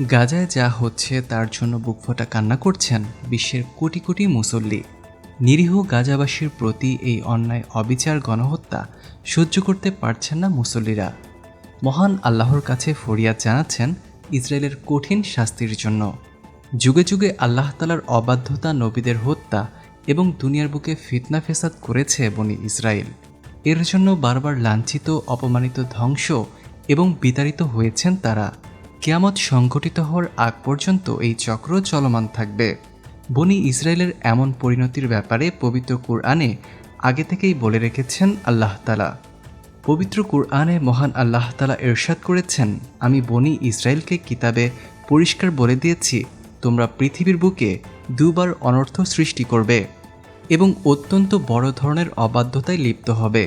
গাজায় যা হচ্ছে তার জন্য বুকফোটা কান্না করছেন বিশ্বের কোটি কোটি মুসল্লি। নিরীহ গাজাবাসীর প্রতি এই অন্যায়, অবিচার, গণহত্যা সহ্য করতে পারছেন না মুসল্লিরা। মহান আল্লাহর কাছে ফরিয়াদ জানাচ্ছেন ইসরায়েলের কঠিন শাস্তির জন্য। যুগে যুগে আল্লাহ তালার অবাধ্যতা, নবীদের হত্যা এবং দুনিয়ার বুকে ফিতনা ফেসাদ করেছে বনি ইসরায়েল। এর জন্য বারবার লাঞ্ছিত, অপমানিত, ধ্বংস এবং বিতাড়িত হয়েছেন তারা। কেয়ামত সংঘটিত হওয়ার আগ পর্যন্ত এই চক্র চলমান থাকবে। বনি ইসরায়েলের এমন পরিণতির ব্যাপারে পবিত্র কুরআনে আগে থেকেই বলে রেখেছেন আল্লাহ তালা পবিত্র কুরআনে মহান আল্লাহ তালা এরশাদ করেছেন, আমি বনি ইসরায়েলকে কিতাবে পরিষ্কার বলে দিয়েছি, তোমরা পৃথিবীর বুকে দুবার অনর্থ সৃষ্টি করবে এবং অত্যন্ত বড় ধরনের অবাধ্যতায় লিপ্ত হবে।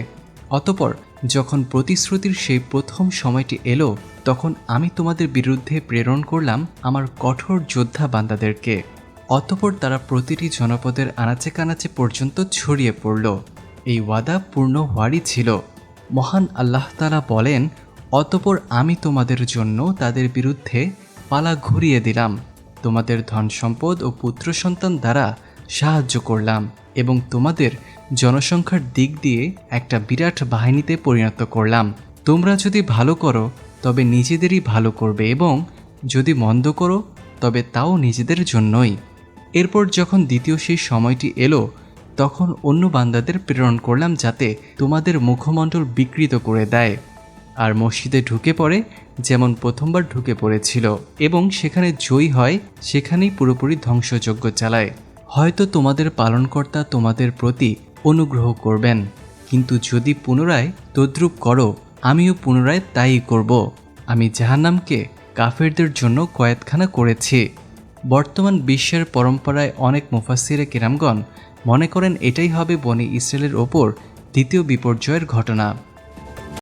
অতপর যখন প্রতিশ্রুতির সেই প্রথম সময়টি এলো, তখন আমি তোমাদের বিরুদ্ধে প্রেরণ করলাম আমার কঠোর যোদ্ধা বান্দাদেরকে। অতপর তারা প্রতিটি জনপদের আনাচে কানাচে পর্যন্ত ছড়িয়ে পড়ল। এই ওয়াদা পূর্ণ হওয়ারই ছিল। মহান আল্লাহ তালা বলেন, অতপর আমি তোমাদের জন্য তাদের বিরুদ্ধে পালা ঘুরিয়ে দিলাম। তোমাদের ধন সম্পদ ও পুত্র সন্তান দ্বারা সাহায্য করলাম এবং তোমাদের জনসংখ্যার দিক দিয়ে একটা বিরাট বাহিনীতে পরিণত করলাম। তোমরা যদি ভালো করো, তবে নিজেদেরই ভালো করবে এবং যদি মন্দ করো, তবে তাও নিজেদের জন্যই। এরপর যখন দ্বিতীয় সেই সময়টি এলো, তখন অন্য বান্দাদের প্রেরণ করলাম যাতে তোমাদের মুখমণ্ডল বিকৃত করে দেয়। আর মসজিদে ঢুকে পড়ে যেমন প্রথমবার ঢুকে পড়েছিল এবং সেখানে জয়ী হয়, সেখানেই পুরোপুরি ধ্বংসযজ্ঞ চালায়। হয়তো তোমাদের পালনকর্তা তোমাদের প্রতি অনুগ্রহ করবেন। কিন্তু যদি পুনরায় তদ্রুপ করো, আমিও পুনরায় তাই করব। আমি জাহান্নামকে কাফেরদের জন্য কয়েতখানা করেছি। বর্তমান বিশ্বের পরম্পরায় অনেক মুফাসিরে কেরামগণ মনে করেন এটাই হবে বনি ইসরায়েলের ওপর দ্বিতীয় বিপর্যয়ের ঘটনা।